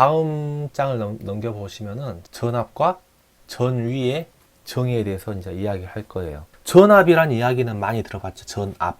다음 장을 넘, 넘겨보시면은 전압과 전위의 정의에 대해서 이제 이야기할 거예요. 전압이란 이야기는 많이 들어봤죠. 전압.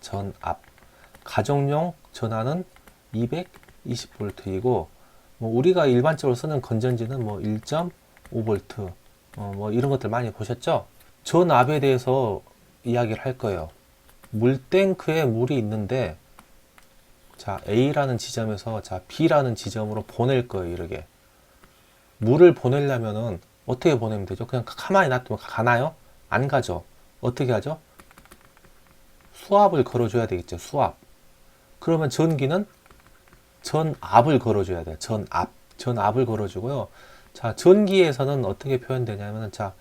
전압. 가정용 전압은 220V이고, 뭐 우리가 일반적으로 쓰는 건전지는 뭐 1.5V, 어, 뭐 이런 것들 많이 보셨죠? 전압에 대해서 이야기를 할 거예요. 물탱크에 물이 있는데, 자, A라는 지점에서 자, B라는 지점으로 보낼 거예요, 이렇게. 물을 보내려면은 어떻게 보내면 되죠? 그냥 가만히 놔두면 가나요? 안 가죠. 어떻게 하죠? 수압을 걸어줘야 되겠죠. 수압. 그러면 전기는 전압을 걸어줘야 돼요. 전압. 전압을 걸어주고요. 자, 전기에서는 어떻게 표현되냐면, 자,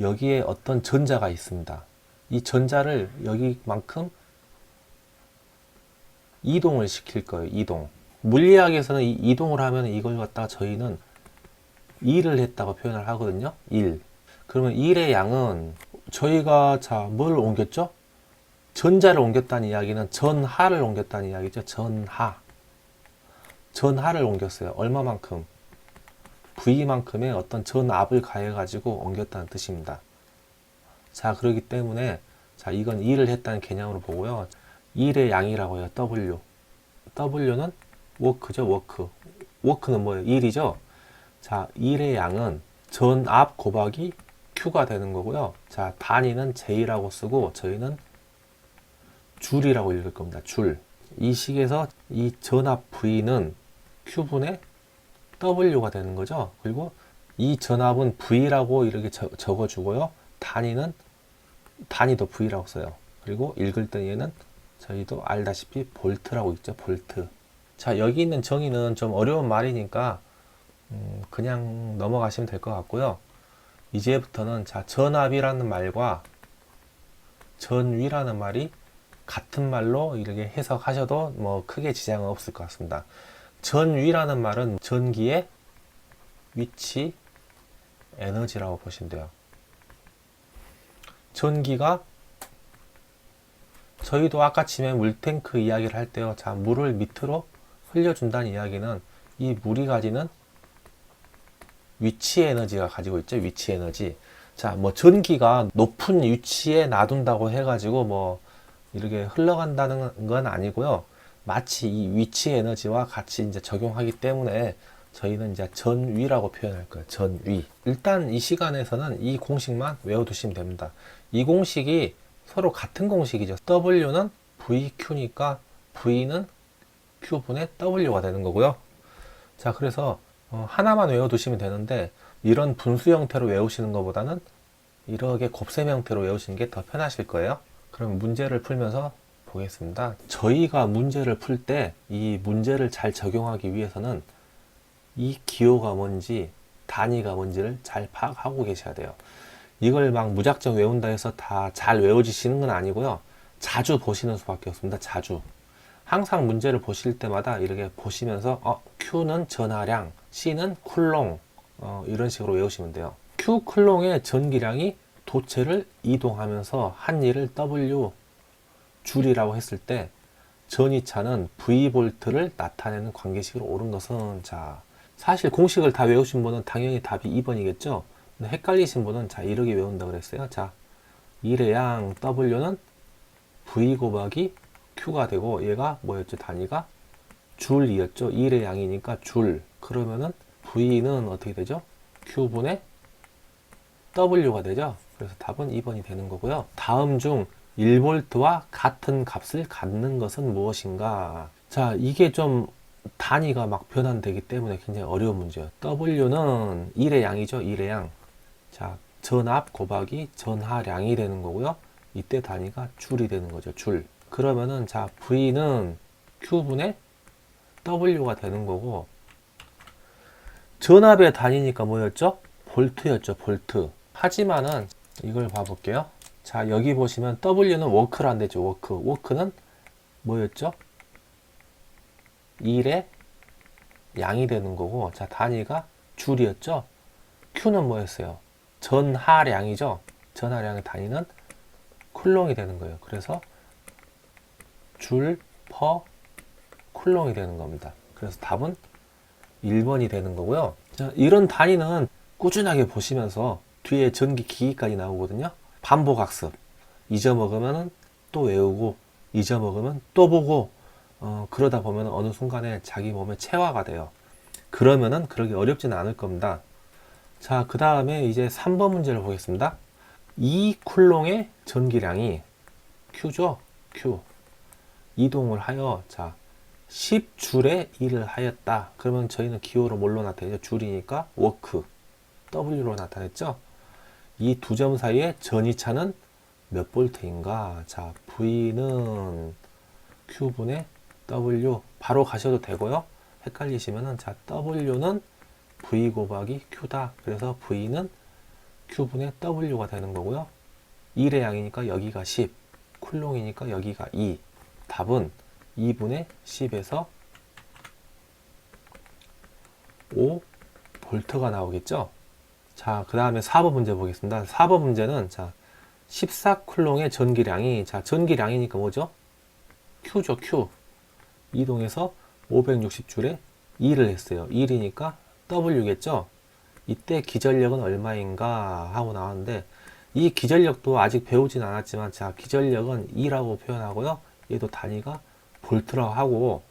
여기에 어떤 전자가 있습니다. 이 전자를 여기만큼 이동을 시킬 거예요. 이동. 물리학에서는 이 이동을 하면 이걸 갖다가 저희는 일을 했다고 표현을 하거든요. 일. 그러면 일의 양은 저희가 자, 뭘 옮겼죠? 전자를 옮겼다는 이야기는 전하를 옮겼다는 이야기죠. 전하. 전하를 옮겼어요. 얼마만큼? V만큼의 어떤 전압을 가해가지고 옮겼다는 뜻입니다. 자, 그렇기 때문에 자, 이건 일을 했다는 개념으로 보고요. 일의 양이라고 해요. W. W는 워크죠. 워크. 워크는 뭐예요? 일이죠. 자, 일의 양은 전압 곱하기 Q가 되는 거고요. 자, 단위는 J라고 쓰고 저희는 줄이라고 읽을 겁니다. 줄. 이 식에서 이 전압 V는 Q분의 W가 되는 거죠. 그리고 이 전압은 V라고 이렇게 적, 적어주고요. 단위는 단위도 V라고 써요. 그리고 읽을 때에는 저희도 알다시피 볼트라고 있죠. 볼트. 자, 여기 있는 정의는 좀 어려운 말이니까 음, 그냥 넘어가시면 될 것 같고요. 이제부터는 자, 전압이라는 말과 전위라는 말이 같은 말로 이렇게 해석하셔도 뭐 크게 지장은 없을 것 같습니다. 전위라는 말은 전기의 위치, 에너지라고 보시면 돼요. 전기가 저희도 아까 침에 물탱크 이야기를 할 때요. 자, 물을 밑으로 흘려준다는 이야기는 이 물이 가지는 위치 에너지가 가지고 있죠. 위치 에너지. 자, 뭐 전기가 높은 위치에 놔둔다고 해가지고 뭐 이렇게 흘러간다는 건 아니고요. 마치 이 위치 에너지와 같이 이제 적용하기 때문에 저희는 이제 전위라고 표현할 거예요. 전위. 일단 이 시간에서는 이 공식만 외워두시면 됩니다. 이 공식이 서로 같은 공식이죠. W는 VQ니까 V는 Q분의 W가 되는 거고요. 자, 그래서 어, 하나만 외워두시면 되는데 이런 분수 형태로 외우시는 것보다는 이렇게 곱셈 형태로 외우시는 게 더 편하실 거예요. 그럼 문제를 풀면서 보겠습니다. 저희가 문제를 풀 때 이 문제를 잘 적용하기 위해서는 이 기호가 뭔지 단위가 뭔지를 잘 파악하고 계셔야 돼요. 이걸 막 무작정 외운다 해서 다 잘 외워지시는 건 아니고요. 자주 보시는 수밖에 없습니다. 자주. 항상 문제를 보실 때마다 이렇게 보시면서 어, Q는 전하량, C는 쿨롱 어, 이런 식으로 외우시면 돼요. Q 쿨롱의 전기량이 도체를 이동하면서 한 일을 W 줄이라고 했을 때 전이차는 V 볼트를 나타내는 관계식으로 옳은 것은 자 사실 공식을 다 외우신 분은 당연히 답이 2번이겠죠. 헷갈리신 분은 자 이렇게 외운다 그랬어요. 자 일의 양 W는 V 곱하기 Q가 되고 얘가 뭐였죠? 단위가 줄이었죠. 1의 양이니까 줄. 그러면은 V는 어떻게 되죠? Q분의 W가 되죠. 그래서 답은 2번이 되는 거고요. 다음 중 1V와 같은 값을 갖는 것은 무엇인가? 자, 이게 좀 단위가 막 변환되기 때문에 굉장히 어려운 문제예요. W는 1의 양이죠. 1의 양. 자, 전압 곱하기 전하량이 되는 거고요. 이때 단위가 줄이 되는 거죠. 줄. 그러면은 자 V는 Q분의 W가 되는 거고 전압의 단위니까 뭐였죠? 볼트였죠. 볼트. 하지만은 이걸 봐볼게요. 자 여기 보시면 W는 워크란 되죠. 워크. 워크는 뭐였죠? 1의 양이 되는 거고 자 단위가 줄이었죠. Q는 뭐였어요? 전하량이죠. 전하량의 단위는 쿨롱이 되는 거예요. 그래서 줄, 퍼, 쿨롱이 되는 겁니다. 그래서 답은 1번이 되는 거고요. 자, 이런 단위는 꾸준하게 보시면서 뒤에 전기 기기까지 나오거든요. 반복 학습. 잊어먹으면 또 외우고, 잊어먹으면 또 보고, 어, 그러다 보면 어느 순간에 자기 몸에 체화가 돼요. 그러면은 그렇게 어렵지는 않을 겁니다. 자, 그 다음에 이제 3번 문제를 보겠습니다. 이 쿨롱의 전기량이 Q죠? Q. 이동을 하여, 자, 10줄의 일을 하였다. 그러면 저희는 기호로 뭘로 나타내죠? 줄이니까 워크. W로 나타냈죠? 이 두 점 사이의 전이차는 몇 볼트인가? 자, V는 Q분의 W. 바로 가셔도 되고요. 헷갈리시면은, 자, W는 V 곱하기 Q다. 그래서 V는 Q분의 W가 되는 거고요. 1의 양이니까 여기가 10. 쿨롱이니까 여기가 2. 답은 2분의 10에서 5 볼트가 나오겠죠. 자, 그 다음에 4번 문제 보겠습니다. 4번 문제는 자, 14쿨롱의 전기량이 자, 전기량이니까 뭐죠? Q죠, Q. 이동해서 560줄에 2를 했어요. 1이니까 W겠죠? 이때 기전력은 얼마인가 하고 나왔는데 이 기전력도 아직 배우진 않았지만 자, 기전력은 2라고 표현하고요. 얘도 단위가 볼트라고 하고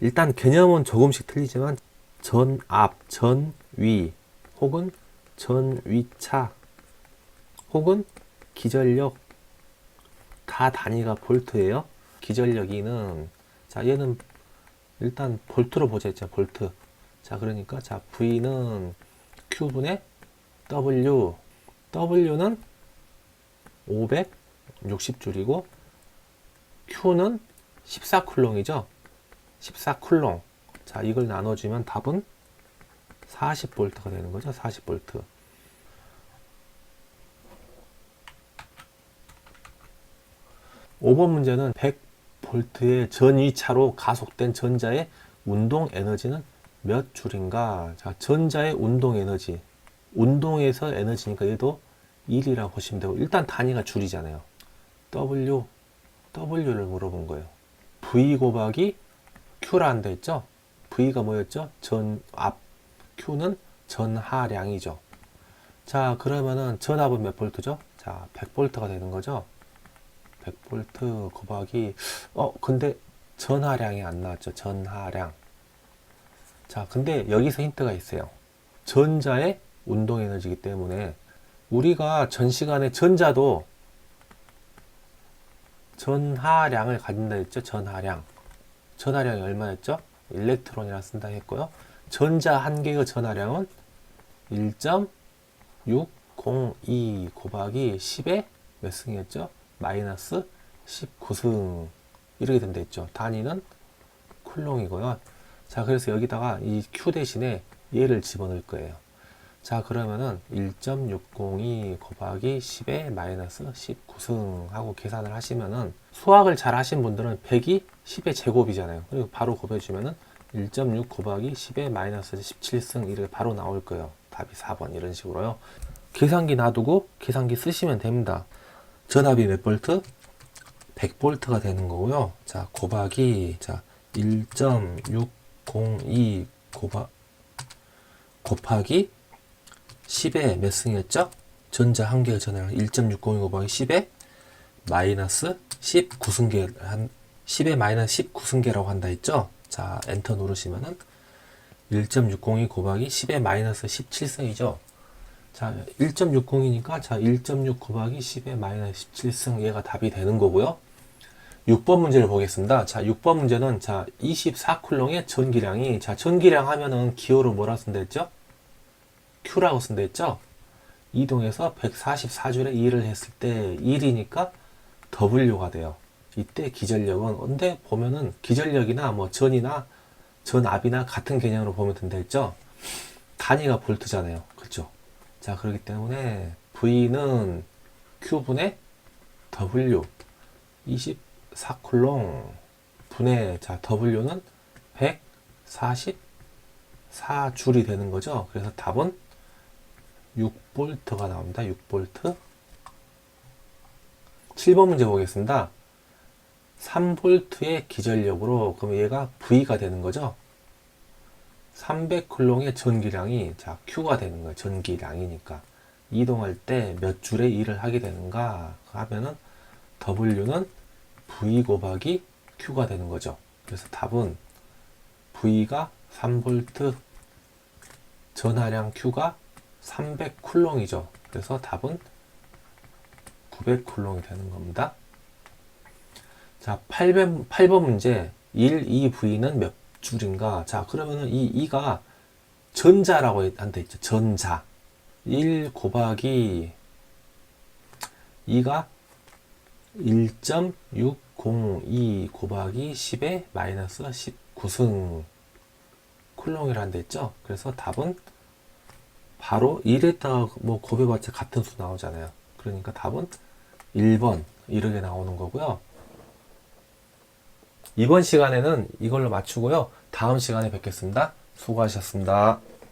일단 개념은 조금씩 틀리지만 전압, 전위 혹은 전 위차 혹은 기전력 다 단위가 볼트예요. 기전력 2는 자 얘는 일단 볼트로 보자 했죠. 볼트. 자 그러니까 자 V는 Q분의 W W는 560줄이고 Q는 14쿨롱이죠. 14쿨롱. 자, 이걸 나눠주면 답은 40볼트가 되는 거죠. 40볼트. 오번 문제는 100볼트의 전위차로 가속된 전자의 운동 에너지는 몇 줄인가? 자, 전자의 운동 에너지. 운동에서 에너지니까 얘도 1이라고 보시면 되고, 일단 단위가 줄이잖아요. W, W를 물어본 거예요. V 곱하기 Q라는 데 있죠? V가 뭐였죠? 전압, Q는 전하량이죠. 자, 그러면은 전압은 몇 볼트죠? 자, 100볼트가 되는 거죠? 100볼트 곱하기, 어, 근데 전하량이 안 나왔죠? 전하량. 자, 근데 여기서 힌트가 있어요. 전자의 운동 에너지이기 때문에 우리가 전 시간에 전자도 전하량을 가진다 했죠. 전하량. 전하량이 얼마였죠? 일렉트론이라 쓴다 했고요. 전자 한 개의 전하량은 1.602 곱하기 10의 몇 승이었죠? 마이너스 19승. 이렇게 된다 했죠. 단위는 쿨롱이고요. 자, 그래서 여기다가 이 Q 대신에 얘를 집어넣을 거예요. 자, 그러면은 1.602 곱하기 10의 마이너스 19승 하고 계산을 하시면은 수학을 잘 하신 분들은 100이 10의 제곱이잖아요. 그리고 바로 곱해주면은 1.6 곱하기 10의 마이너스 17승 이렇게 바로 나올 거예요. 답이 4번 이런 식으로요. 계산기 놔두고 계산기 쓰시면 됩니다. 전압이 몇 볼트? 100볼트가 되는 거고요. 자, 곱하기 자, 1.602 곱하, 곱하기 10의 몇 승이었죠? 전자 한 개의 전화량 1.602 곱하기 10의 마이너스 19승계 한 10의 마이너스 19승계라고 한다 했죠? 자, 엔터 누르시면은 1.602 곱하기 10의 마이너스 17승이죠. 자, 1.60이니까 자, 1.6 곱하기 10의 마이너스 17승 얘가 답이 되는 거고요. 6번 문제를 보겠습니다. 자, 6번 문제는 자, 24쿨롱의 전기량이 자, 전기량 하면은 기호로 뭐라 쓴다 했죠? Q라고 쓴다 했죠? 이동해서 144줄에 2를 했을 때 1이니까 W가 돼요. 이때 기전력은 근데 보면은 기전력이나 뭐 전이나 전압이나 같은 개념으로 보면 된다 했죠? 단위가 볼트잖아요. 그렇죠? 자, 그렇기 때문에 V는 Q분의 W 24쿨롱 분의 자, W는 144줄이 되는 거죠. 그래서 답은 6볼트가 나옵니다. 6볼트. 7번 문제 보겠습니다. 3볼트의 기전력으로 그럼 얘가 V가 되는 거죠. 300쿨롱의 전기량이 자 Q가 되는 거예요. 전기량이니까 이동할 때 몇 줄의 일을 하게 되는가 하면은 W는 V 곱하기 Q가 되는 거죠. 그래서 답은 V가 3V, 전하량 Q가 300쿨롱이죠. 그래서 답은 900쿨롱이 되는 겁니다. 자, 8번, 8번 문제. 1, 2V는 몇 줄인가? 자, 그러면은 이 2가 전자라고 한테 있죠. 전자. 1 곱하기 2가 1.602 곱하기 10의 마이너스 19승 쿨롱이라는 데 있죠. 그래서 답은 바로 1에다가 뭐 곱해봤자 같은 수 나오잖아요. 그러니까 답은 1번 이렇게 나오는 거고요. 이번 시간에는 이걸로 맞추고요. 다음 시간에 뵙겠습니다. 수고하셨습니다.